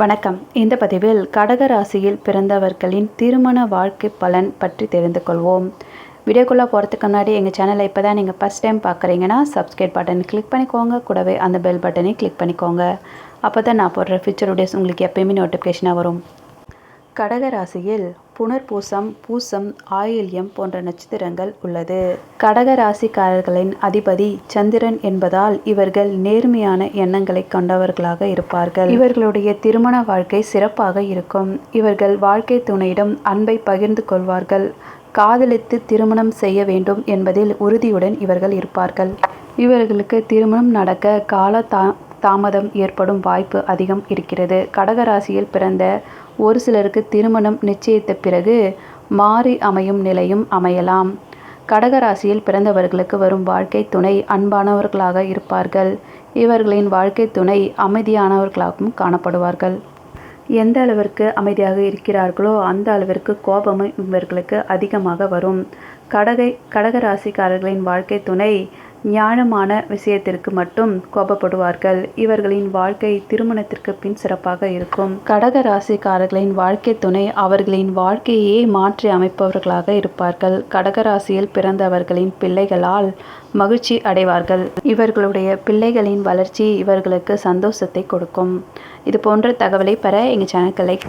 வணக்கம். இந்த பதிவில் கடக ராசியில் பிறந்தவர்களின் திருமண வாழ்க்கை பலன் பற்றி தெரிந்து கொள்வோம். வீடியோக்குள்ளே போகிறதுக்கு முன்னாடி எங்கள் சேனலை இப்போ தான் நீங்கள் ஃபஸ்ட் டைம் பார்க்குறீங்கன்னா சப்ஸ்கிரைப் பட்டன் கிளிக் பண்ணிக்கோங்க. கூடவே அந்த பெல் பட்டனை கிளிக் பண்ணிக்கோங்க. அப்போ தான் நான் போடுற ஃபியூச்சர் வீடியோஸ் உங்களுக்கு எப்பயுமே நோட்டிஃபிகேஷனாக வரும். கடக ராசியில் புனர்பூசம் பூசம் ஆயில்யம் போன்ற நட்சத்திரங்கள் உள்ளது. கடக ராசிக்காரர்களின் அதிபதி சந்திரன் என்பதால் இவர்கள் நேர்மையான எண்ணங்களை கொண்டவர்களாக இருப்பார்கள். இவர்களுடைய திருமண வாழ்க்கை சிறப்பாக இருக்கும். இவர்கள் வாழ்க்கை துணையிடம் அன்பை பகிர்ந்து கொள்வார்கள். காதலித்து திருமணம் செய்ய வேண்டும் என்பதில் உறுதியுடன் இவர்கள் இருப்பார்கள். இவர்களுக்கு திருமணம் நடக்க கால தா தாமதம் ஏற்படும் வாய்ப்பு அதிகம் இருக்கிறது. கடகராசியில் பிறந்த ஒரு சிலருக்கு திருமணம் நிச்சயித்த பிறகு மாறி அமையும் நிலையும் அமையலாம். கடகராசியில் பிறந்தவர்களுக்கு வரும் வாழ்க்கை துணை அன்பானவர்களாக இருப்பார்கள். இவர்களின் வாழ்க்கை துணை அமைதியானவர்களாகவும் காணப்படுவார்கள். எந்த அளவிற்கு அமைதியாக இருக்கிறார்களோ அந்த அளவிற்கு கோபமும் இவர்களுக்கு அதிகமாக வரும். கடகை கடகராசிக்காரர்களின் வாழ்க்கை துணை ஞானமான விஷயத்திற்கு மட்டும் கோபப்படுவார்கள். இவர்களின் வாழ்க்கை திருமணத்திற்கு பின் சிறப்பாக இருக்கும். கடக ராசிக்காரர்களின் வாழ்க்கை துணை அவர்களின் வாழ்க்கையே மாற்றி அமைப்பவர்களாக இருப்பார்கள். கடக ராசியில் பிறந்தவர்களின் பிள்ளைகளால் மகிழ்ச்சி அடைவார்கள். இவர்களுடைய பிள்ளைகளின் வளர்ச்சி இவர்களுக்கு சந்தோஷத்தை கொடுக்கும். இது போன்ற தகவலை பெற எங்கள் சேனலுக்கு லைக்